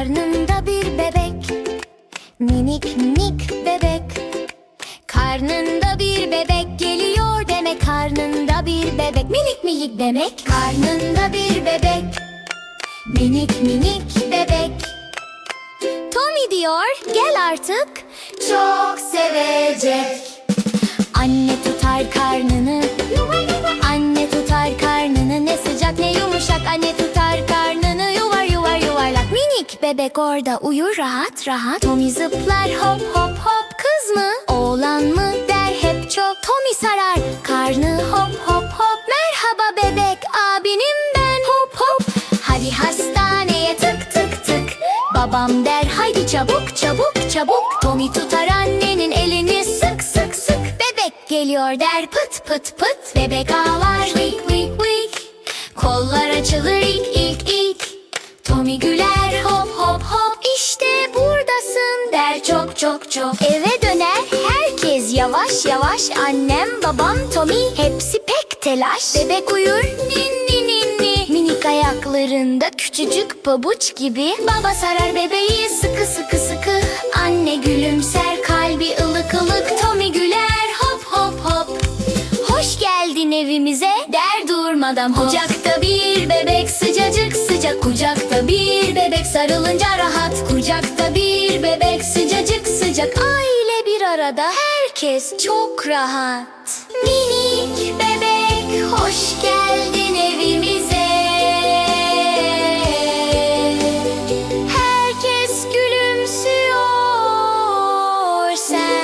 Karnında bir bebek. Minik minik bebek. Karnında bir bebek geliyor demek Karnında bir bebek. Minik minik demek Karnında bir bebek. Minik minik bebek. Tommy diyor gel artık. Çok sevecek bebek orada uyur rahat rahat. Tommy zıplar hop hop hop. Kız mı oğlan mı? Der hep çok. Tommy sarar karnı hop hop hop. Merhaba bebek abinim ben. Hop hop. Hadi hastaneye tık tık tık. Babam der haydi çabuk çabuk çabuk. Tommy tutar annenin elini sık sık sık. Bebek geliyor der pıt pıt pıt. Bebek ağlar vik vik vik Kollar açılır çok çok. Eve döner herkes yavaş yavaş. Annem babam Tommy hepsi pek telaş. Bebek uyur ninni ninni Minik ayaklarında küçücük pabuç gibi. Baba sarar bebeği sıkı sıkı sıkı. Anne gülümser kalbi ılık ılık. Tommy güler hop hop hop. Hoş geldin evimize. Der durmadan Kucakta bir bebek. Sıcacık sıcak Kucakta bir bebek. Sarılınca rahat Kucakta bir bebek Sıcak aile bir arada herkes çok rahat. Minik bebek hoş geldin evimize. Herkes gülümsüyor sen